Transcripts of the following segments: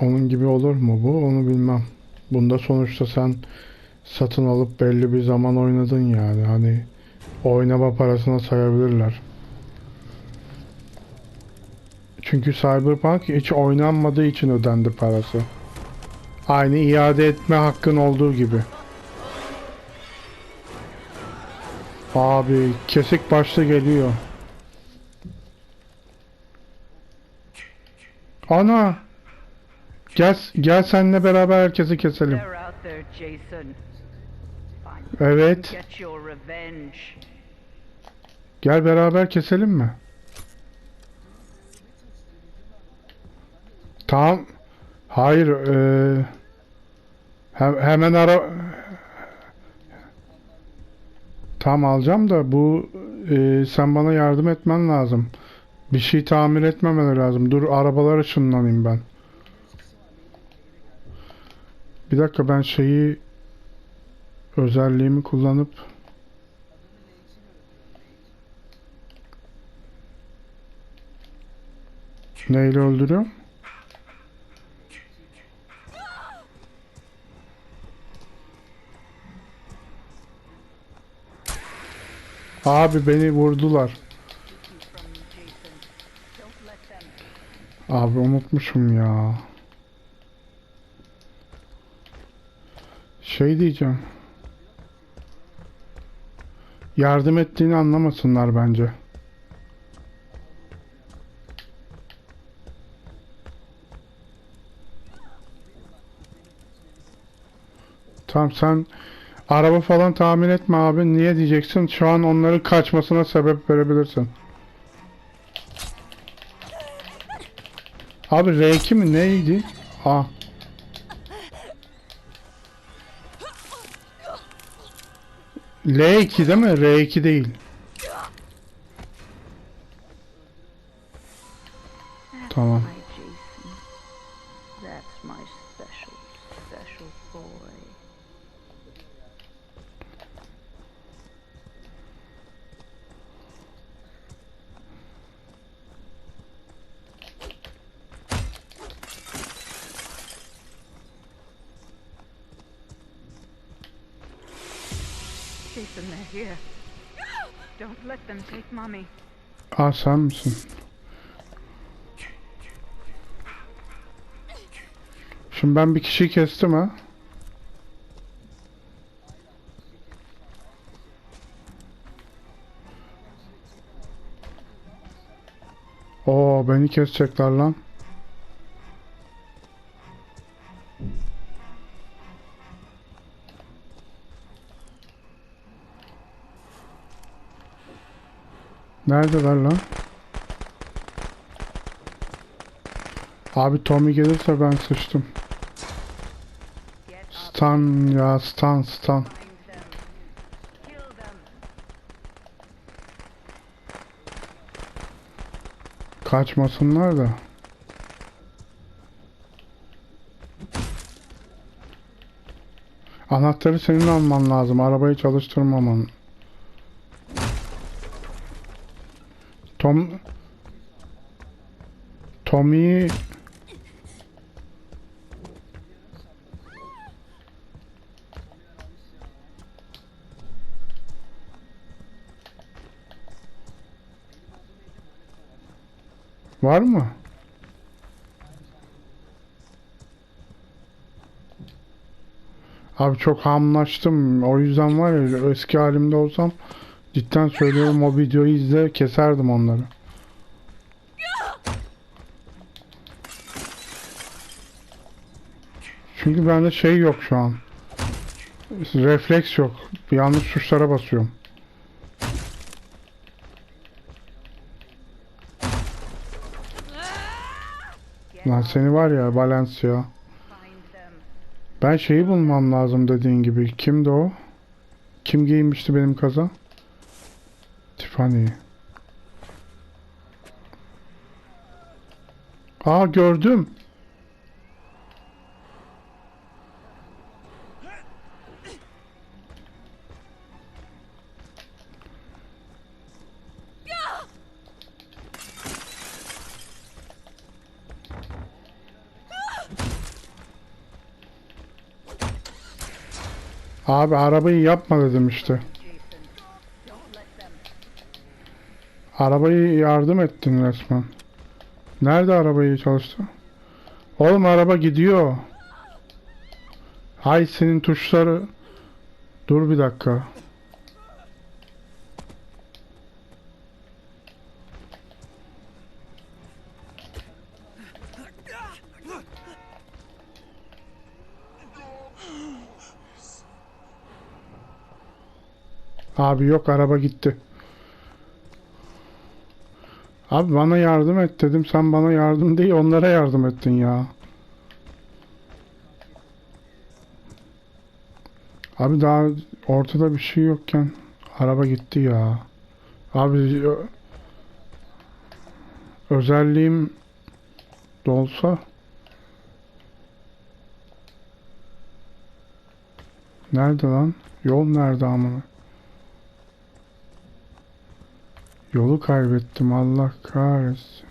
Onun gibi olur mu bu onu bilmem. Bunda sonuçta sen satın alıp belli bir zaman oynadın yani. Hani oynama parasına sayabilirler. Çünkü Cyberpunk hiç oynanmadığı için ödendi parası. Aynı iade etme hakkın olduğu gibi. Abi kesik başlı geliyor. Ana! Gel gel seninle beraber herkesi keselim. Evet. Gel beraber keselim mi? Tamam. Hayır. he- hemen ara... Tam alacağım da bu eee, sen bana yardım etmen lazım. Bir şey tamir etmemeleri lazım. Dur arabalar ışınlanayım ben. Bir dakika ben şeyi özelliğimi kullanıp Neyle öldürüyor? Abi beni vurdular. Abi unutmuşum ya. Şey diyeceğim. Yardım ettiğini anlamasınlar bence. Tamam sen araba falan tahmin etme abi. Niye diyeceksin? Şu an onların kaçmasına sebep verebilirsin. Abi R2 mi neydi? Ha. L2 değil mi? R2 değil. Tamam. Jason, they're here. Don't let them take mommy. Aa sen misin? Şimdi ben bir kişiyi kestim ha. Oo beni kesecekler lan. Neredeler lan? Abi Tommy gelirse ben sıçtım. Stun ya. Kill them. Kaçmasınlar da. Anahtarı senin alman lazım. Arabayı çalıştırmaman. Tom Tommy Var mı? Abi çok hamlaştım. O yüzden var ya eski halimde olsam cidden söylüyorum o videoyu izle keserdim onları. Çünkü bende şey yok şu an. Refleks yok. Yanlış tuşlara basıyorum. Lan seni var ya Valencia. Ben şeyi bulmam lazım dediğin gibi. Kimdi o? Kim giymişti benim kaza? funny. Aa gördüm. Abi arabayı yapma dedim işte. Arabayı yardım ettin resmen. Nerede arabayı çalıştı? Oğlum araba gidiyor. Hay senin tuşları. Dur bir dakika. Abi yok araba gitti. Abi bana yardım et dedim. Sen bana yardım değil onlara yardım ettin ya. Abi daha ortada bir şey yokken araba gitti ya. Abi özelliğim dolsa Nerede lan? Yol nerede amına? Yolu kaybettim Allah kahretsin.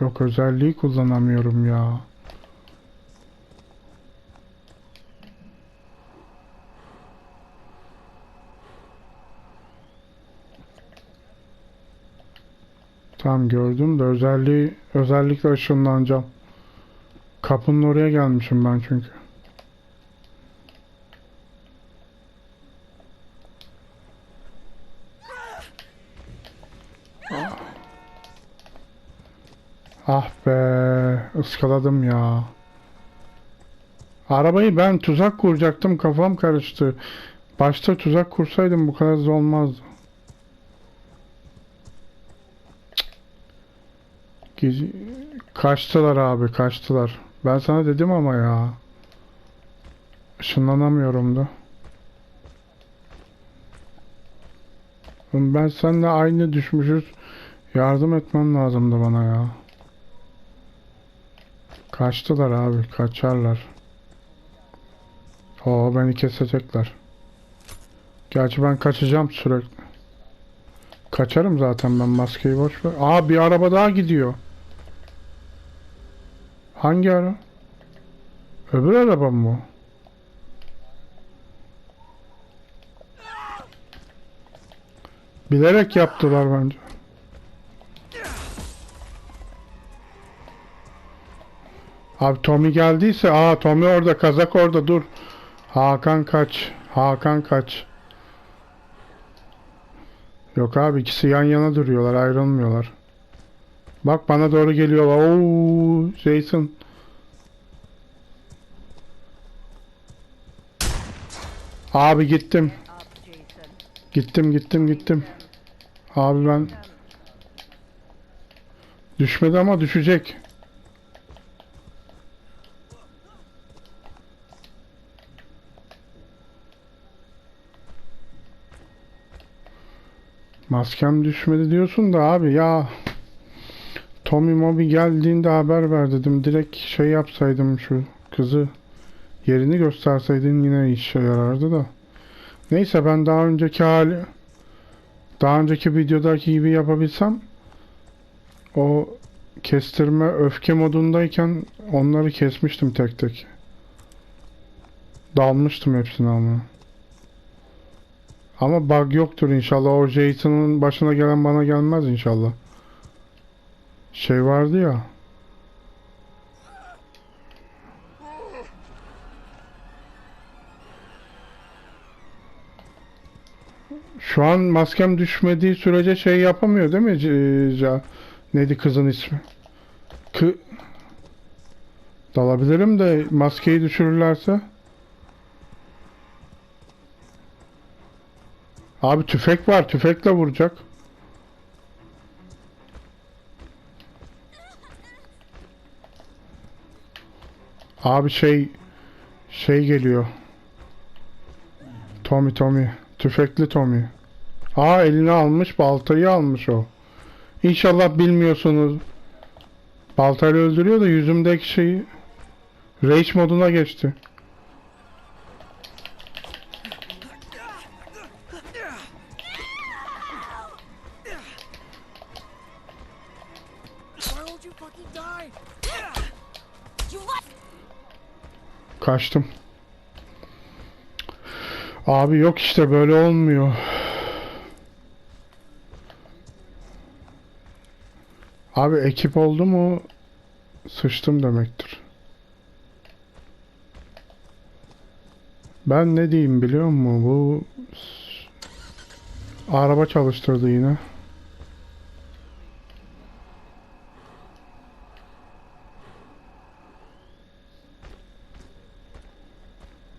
Yok özelliği kullanamıyorum ya. Tam gördüm de özelliği özellikle ışınlanacağım. Kapının oraya gelmişim ben çünkü. Ah be, ıskaladım ya. Arabayı ben tuzak kuracaktım, kafam karıştı. Başta tuzak kursaydım bu kadar zor olmazdı. Kaçtılar abi, kaçtılar. Ben sana dedim ama ya. Işınlanamıyorum da. Ben seninle aynı düşmüşüz. Yardım etmen lazımdı bana ya. Kaçtılar abi, kaçarlar. Oo beni kesecekler. Gerçi ben kaçacağım sürekli. Kaçarım zaten ben maskeyi boş ver. Aa bir araba daha gidiyor. Hangi ara? Öbür araba mı? Bilerek yaptılar bence. Abi Tommy geldiyse aa Tommy orada kazak orada dur. Hakan kaç. Hakan kaç. Yok abi ikisi yan yana duruyorlar ayrılmıyorlar. Bak bana doğru geliyorlar. Oo Jason. Abi gittim. Gittim gittim gittim. Abi ben düşmedi ama düşecek. Maskem düşmedi diyorsun da abi ya Tommy Moby geldiğinde haber ver dedim. Direkt şey yapsaydım şu kızı yerini gösterseydin yine işe yarardı da. Neyse ben daha önceki hali daha önceki videodaki gibi yapabilsem o kestirme öfke modundayken onları kesmiştim tek tek. Dalmıştım hepsine ama. Ama bug yoktur inşallah. O Jason'ın başına gelen bana gelmez inşallah. Şey vardı ya. Şu an maskem düşmediği sürece şey yapamıyor değil mi? C- neydi kızın ismi? Kı Dalabilirim de maskeyi düşürürlerse. Abi tüfek var. Tüfekle vuracak. Abi şey şey geliyor. Tommy Tommy. Tüfekli Tommy. Aa eline almış baltayı almış o. İnşallah bilmiyorsunuz. Baltayla öldürüyor da yüzümdeki şeyi Rage moduna geçti. Kaçtım. Abi yok işte böyle olmuyor. Abi ekip oldu mu sıçtım demektir. Ben ne diyeyim biliyor musun? Bu araba çalıştırdı yine.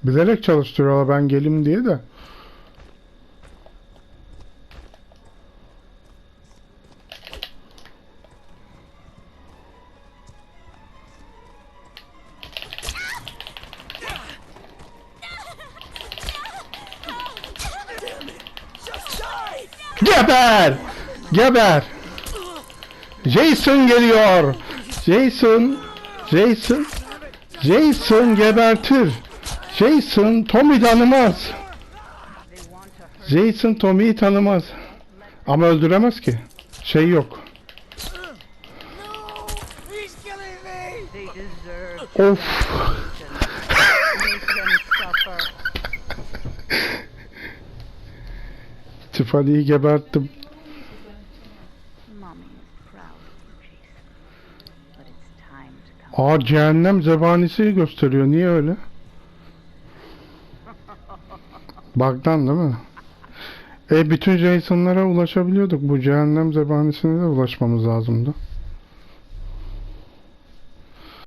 Bilerek çalıştırıyorlar ben gelim diye de. Geber! Geber! Jason geliyor! Jason! Jason! Jason gebertir! Jason Tommy tanımaz! Jason Tommy'yi tanımaz. Ama öldüremez ki. Şey yok. Of! Tiffany'yi geberttim. Aa cehennem zebanisi gösteriyor. Niye öyle? Bug'dan değil mi? E bütün Jason'lara ulaşabiliyorduk. Bu cehennem zebanisine de ulaşmamız lazımdı.